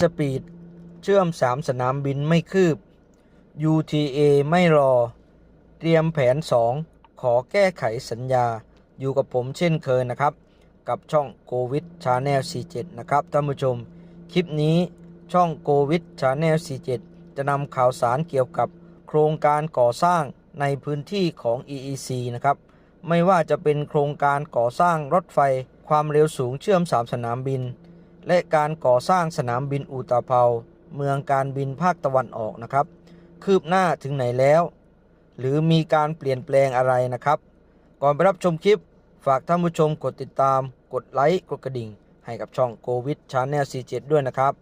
สปีดเชื่อม 3 สนามบินไม่คืบ UTA ไม่รอ เตรียมแผน 2 ขอแก้ไขสัญญาอยู่กับผมเช่นเคยนะครับ กับช่องโ o วิดชาแนล47 นะครับท่านผู้ชม คลิปนี้ช่องโ o วิดชาแนล47 จะนำข่าวสารเกี่ยวกับโครงการก่อสร้างในพื้นที่ของ EEC นะครับ ไม่ว่าจะเป็นโครงการก่อสร้างรถไฟความเร็วสูงเชื่อม 3 สนามบิน และการก่อสร้างสนามบินอูตาเภาเมืองการบินภาคตะวันออกนะครับ คืบหน้าถึงไหนแล้ว หรือมีการเปลี่ยนแปลงอะไรนะครับ ก่อนไปรับชมคลิป ฝากท่านผู้ชมกดติดตาม กดไลค์กดกระดิ่ง ให้กับช่องโ o วิดชาแนล47 ด้วยนะครับ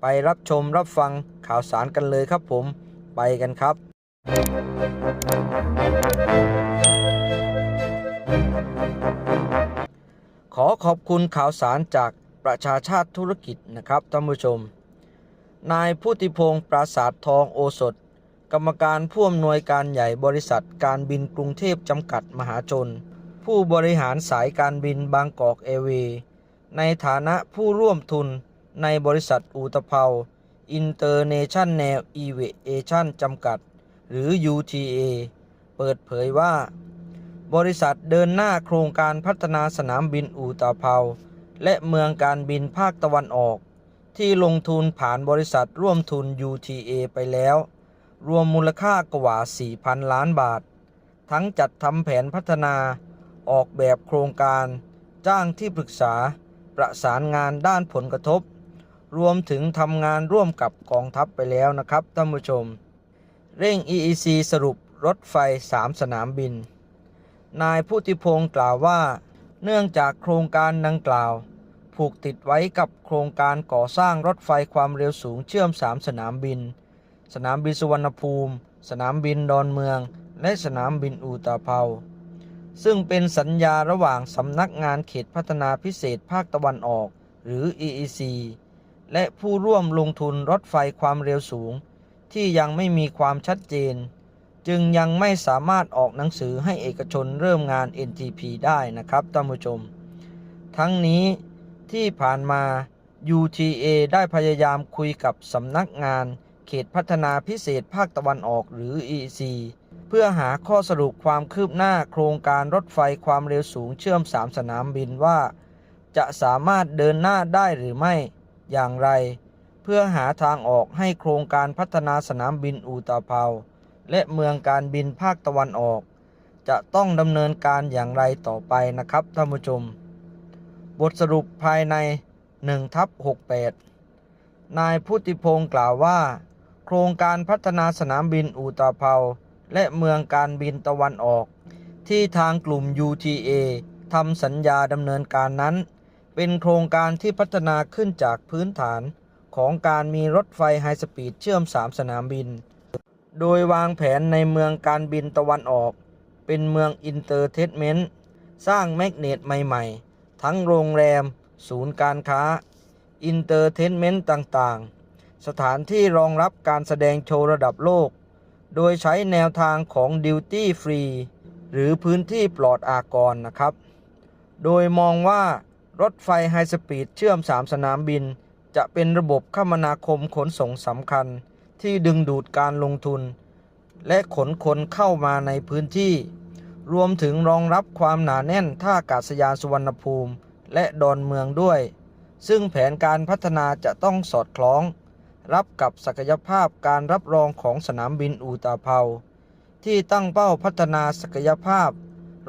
ไปรับชมรับฟังข่าวสารกันเลยครับผมไปกันครับ ขอขอบคุณข่าวสารจาก ประชาชาติธุรกิจนะครับท่านผู้ชม นายพุทธิพงศ์ปราสาททองโอสถ กรรมการผู้อำนวยการใหญ่บริษัทการบินกรุงเทพจำกัดมหาชน ผู้บริหารสายการบินบางกอกเอเวในฐานะผู้ร่วมทุนในบริษัทอูตะเภาอินเตอร์เนชั่นแนลอีเวเอชั่นจำกัด หรือ UTA เปิดเผยว่า บริษัทเดินหน้าโครงการพัฒนาสนามบินอูตาเภา และเมืองการบินภาคตะวันออก ที่ลงทุนผ่านบริษัทร่วมทุน UTA ไปแล้ว รวมมูลค่ากว่า 4,000 ล้านบาท ทั้งจัดทำแผนพัฒนา ออกแบบโครงการ จ้างที่ปรึกษา ประสานงานด้านผลกระทบ รวมถึงทำงานร่วมกับกองทัพไปแล้วนะครับท่านผู้ชม เร่ง EEC สรุปรถไฟ 3 สนามบิน นายพุทธิพงศ์กล่าวว่า เนื่องจากโครงการดังกล่าว ผูกติดไว้กับโครงการก่อสร้างรถไฟความเร็วสูงเชื่อม 3 สนามบิน สนามบินสุวรรณภูมิ สนามบินดอนเมือง และสนามบินอูตาเภาซึ่งเป็นสัญญาระหว่างสำนักงานเขตพัฒนาพิเศษภาคตะวันออก หรือ EEC และผู้ร่วมลงทุนรถไฟความเร็วสูง ที่ยังไม่มีความชัดเจน จึงยังไม่สามารถออกหนังสือให้เอกชนเริ่มงาน NTP ได้นะครับท่านผู้ชม ทั้งนี้ ที่ผ่านมา UTA ได้พยายามคุยกับสำนักงาน เขตพัฒนาพิเศษภาคตะวันออกหรือ EC เพื่อหาข้อสรุปความคืบหน้าโครงการรถไฟความเร็วสูงเชื่อม 3 สนามบินว่า จะสามารถเดินหน้าได้หรือไม่อย่างไร เพื่อหาทางออกให้โครงการพัฒนาสนามบินอูตาเภาและเมืองการบินภาคตะวันออก จะต้องดำเนินการอย่างไรต่อไปนะครับท่านผู้ชม บทสรุปภายใน1ทับ68 นายพุทธิพงศ์กล่าวว่า โครงการพัฒนาสนามบินอูตาเภาและเมืองการบินตะวันออก ที่ทางกลุ่ม UTA ทำสัญญาดำเนินการนั้น เป็นโครงการที่พัฒนาขึ้นจากพื้นฐานของการมีรถไฟไฮสปีดเชื่อม 3 สนามบิน โดยวางแผนในเมืองการบินตะวันออก เป็นเมืองอินเตอร์เทนเมนต์ สร้างแมกเนตใหม่ ๆ ทั้งโรงแรม ศูนย์การค้า อินเตอร์เทนเมนต์ต่างๆ สถานที่รองรับการแสดงโชว์ระดับโลก โดยใช้แนวทางของดิวตี้ฟรีหรือพื้นที่ปลอดอากรนะครับ โดยมองว่ารถไฟไฮสปีดเชื่อม 3 สนามบิน จะเป็นระบบคมนาคมขนส่งสำคัญที่ดึงดูดการลงทุน และขนคนเข้ามาในพื้นที่ รวมถึงรองรับความหนาแน่นท่าอากาศยานสุวรรณภูมิ และดอนเมืองด้วย ซึ่งแผนการพัฒนาจะต้องสอดคล้อง รับกับศักยภาพการรับรองของสนามบินอูตาเภาที่ตั้งเป้าพัฒนาศักยภาพ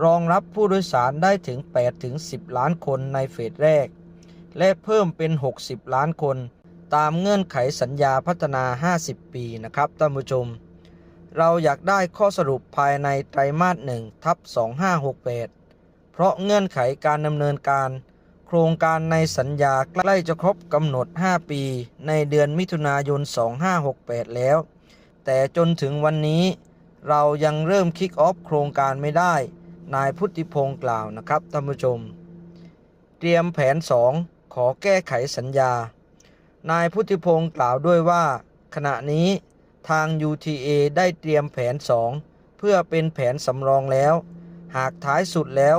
รองรับผู้โดยสารได้ถึง 8-10 ล้านคนในเฟสแรก และเพิ่มเป็น 60 ล้านคน ตามเงื่อนไขสัญญาพัฒนา 50 ปีนะครับท่านผู้ชม เราอยากได้ข้อสรุปภายในไตรมาส1ทับ2568 เพราะเงื่อนไขการดำเนินการ โครงการในสัญญาใกล้จะครบกำหนด 5 ปี ในเดือนมิถุนายน 2568 แล้ว แต่จนถึงวันนี้เรายังเริ่มคิกออฟโครงการไม่ได้ นายพุทธิพงศ์กล่าวนะครับท่านผู้ชม เตรียมแผน 2 ขอแก้ไขสัญญา นายพุทธิพงศ์กล่าวด้วยว่า ขณะนี้ ทาง UTA ได้เตรียมแผน 2 เพื่อเป็นแผนสำรองแล้ว หากท้ายสุดแล้ว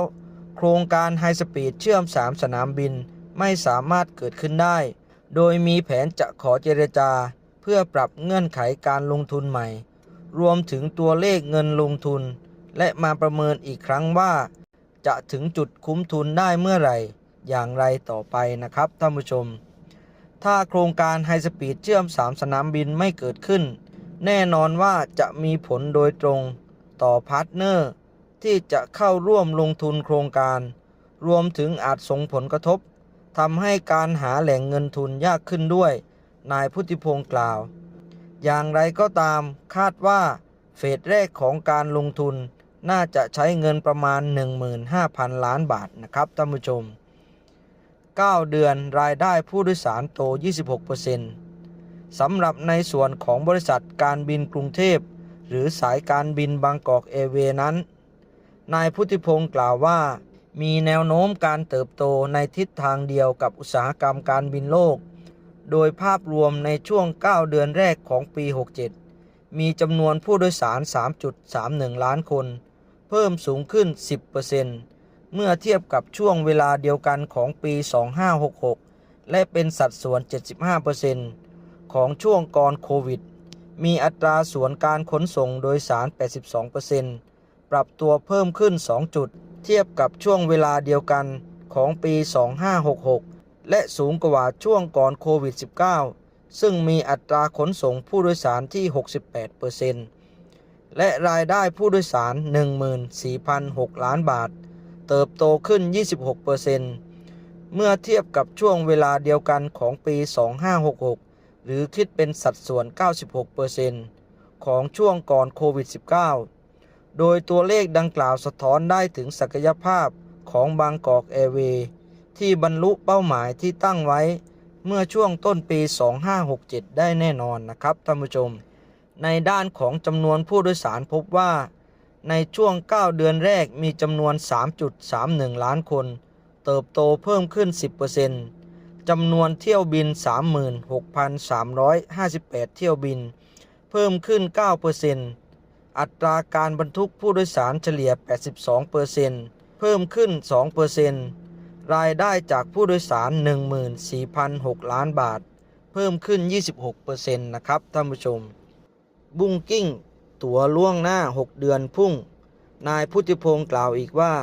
โครงการไฮสปีดเชื่อม 3 สนามบินไม่สามารถเกิดขึ้นได้ โดยมีแผนจะขอเจรจา เพื่อปรับเงื่อนไขการลงทุนใหม่ รวมถึงตัวเลขเงินลงทุน และมาประเมินอีกครั้งว่า จะถึงจุดคุ้มทุนได้เมื่อไหร่ อย่างไรต่อไปนะครับท่านผู้ชม ถ้าโครงการไฮสปีดเชื่อม 3 สนามบินไม่เกิดขึ้น แน่นอนว่าจะมีผลโดยตรงต่อพาร์ทเนอร์ ที่จะเข้าร่วมลงทุนโครงการ รวมถึงอาจส่งผลกระทบทำให้การหาแหล่งเงินทุนยากขึ้นด้วย นายพุทธิพงศ์กล่าว อย่างไรก็ตามคาดว่า เฟสแรกของการลงทุนน่าจะใช้เงินประมาณ 15,000 ล้านบาทนะครับท่านผู้ชม 9 เดือนรายได้ผู้โดยสารโต 26% สำหรับในส่วนของบริษัทการบินกรุงเทพ หรือสายการบินบางกอกเอเวนั้น นายพุทธิพงศ์กล่าวว่า มีแนวโน้มการเติบโตในทิศทางเดียวกับอุตสาหกรรมการบินโลก โดยภาพรวมในช่วง 9 เดือนแรกของปี 67 มีจำนวนผู้โดยสาร 3.31 ล้านคน เพิ่มสูงขึ้น 10%เมื่อเทียบกับช่วงเวลาเดียวกันของปี 2566 และเป็นสัดส่วน 75% ของช่วงก่อนโควิด มีอัตราส่วนการขนส่งโดยสาร 82%ปรับตัวเพิ่มขึ้น 2 จุด เทียบกับช่วงเวลาเดียวกันของปี 2566 และสูงกว่าช่วงก่อนโควิด -19 ซึ่งมีอัตราขนส่งผู้โดยสารที่ 68%และรายได้ผู้โดยสาร 14,006 ล้านบาท เติบโตขึ้น 26%เมื่อเทียบกับช่วงเวลาเดียวกันของปี 2566 หรือคิดเป็นสัดส่วน 96%ของช่วงก่อนโควิด -19 โดยตัวเลขดังกล่าวสะท้อนได้ถึงศักยภาพของบางกอกแอร์เวย์ที่บรรลุเป้าหมายที่ตั้งไว้เมื่อช่วงต้นปี 2567 ได้แน่นอนนะครับท่านผู้ชม ในด้านของจำนวนผู้โดยสารพบว่า ในช่วง 9 เดือนแรกมีจำนวน 3.31 ล้านคน เติบโตเพิ่มขึ้น 10% จำนวนเที่ยวบิน 36,358เที่ยวบิน เพิ่มขึ้น 9%อัตราการบรรทุกผู้โดยสารเฉลี่ย 82%เพิ่มขึ้น 2%รายได้จากผู้โดยสาร 14,006 ล้านบาท เพิ่มขึ้น 26%นะครับท่านผู้ชม บุ้งกิ้ง ตั๋วล่วงหน้า 6 เดือนพุ่ง นายพุทธิพงศ์กล่าวอีกว่า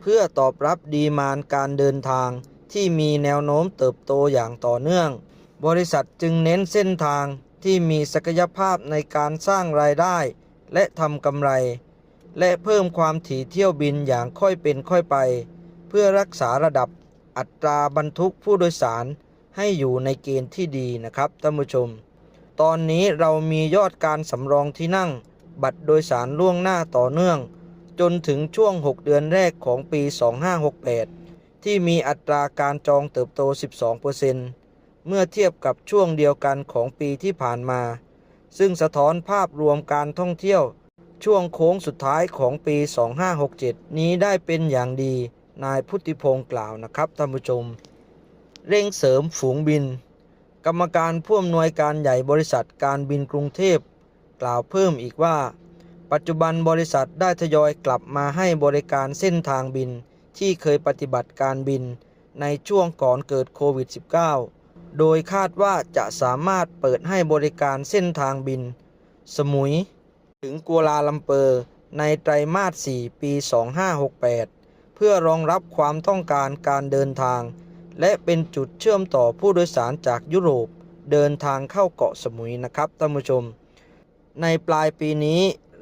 เพื่อตอบรับดีมานการเดินทาง ที่มีแนวโน้มเติบโตอย่างต่อเนื่อง บริษัทจึงเน้นเส้นทางที่มีศักยภาพในการสร้างรายได้ และทำกำไร และเพิ่มความถี่เที่ยวบินอย่างค่อยเป็นค่อยไป เพื่อรักษาระดับอัตราบรรทุกผู้โดยสารให้อยู่ในเกณฑ์ที่ดีนะครับท่านผู้ชม ตอนนี้เรามียอดการสำรองที่นั่ง บัตรโดยสารล่วงหน้าต่อเนื่อง จนถึงช่วง 6 เดือนแรกของปี 2568 ที่มีอัตราการจองเติบโต 12%เมื่อเทียบกับช่วงเดียวกันของปีที่ผ่านมา ซึ่งสะท้อนภาพรวมการท่องเที่ยว ช่วงโค้งสุดท้ายของปี 2567 นี้ได้เป็นอย่างดี นายพุทธิพงศ์กล่าวนะครับท่านผู้ชม เร่งเสริมฝูงบิน กรรมการผู้อำนวยการใหญ่บริษัทการบินกรุงเทพ กล่าวเพิ่มอีกว่า ปัจจุบันบริษัทได้ทยอยกลับมาให้บริการเส้นทางบิน ที่เคยปฏิบัติการบินในช่วงก่อนเกิดโควิด -19 โดยคาดว่าจะสามารถเปิดให้บริการเส้นทางบิน สมุย ถึงกัวลาลัมเปอร์ในไตรมาส 4 ปี 2568 เพื่อรองรับความต้องการการเดินทาง และเป็นจุดเชื่อมต่อผู้โดยสารจากยุโรปเดินทางเข้าเกาะสมุยนะครับท่านผู้ชม ในปลายปีนี้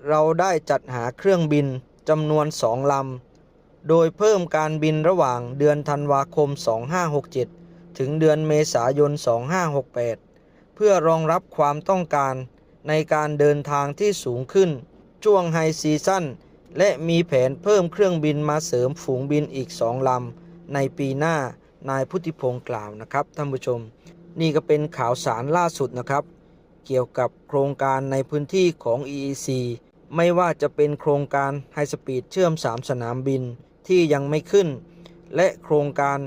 เราได้จัดหาเครื่องบินจำนวนสองลำ โดยเพิ่มการบินระหว่างเดือนธันวาคม 2567 ถึงเดือนเมษายน 2568 เพื่อรองรับความต้องการในการเดินทางที่สูงขึ้น ช่วงไฮซีซั่น และมีแผนเพิ่มเครื่องบินมาเสริมฝูงบินอีกสองลำ ในปีหน้านายพุทธิพงศ์กล่าวนะครับท่านผู้ชม นี่ก็เป็นข่าวสารล่าสุดนะครับ เกี่ยวกับโครงการในพื้นที่ของ EEC ไม่ว่าจะเป็นโครงการไฮสปีดเชื่อม 3 สนามบิน ที่ยังไม่ขึ้น และโครงการ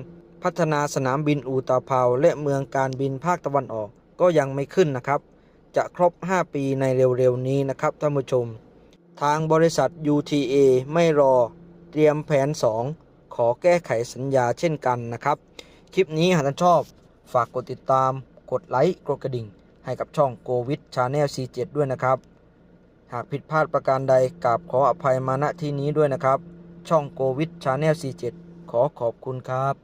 พัฒนาสนามบินอูตาเปาและเมืองการบินภาคตะวันออกก็ยังไม่ขึ้นนะครับ จะครบ 5 ปีในเร็วๆนี้นะครับท่านผู้ชม ทางบริษัท UTA ไม่รอเตรียมแผน 2 ขอแก้ไขสัญญาเช่นกันนะครับ คลิปนี้หากท่านชอบฝากกดติดตาม กดไลค์กดกระดิ่ง ให้กับช่องโกวิดชาแนล C7 ด้วยนะครับ หากผิดพลาดประการใดกราบขออภัยมาณที่นี้ด้วยนะครับ ช่องโกวิดชาแนล47 ขอขอบคุณครับ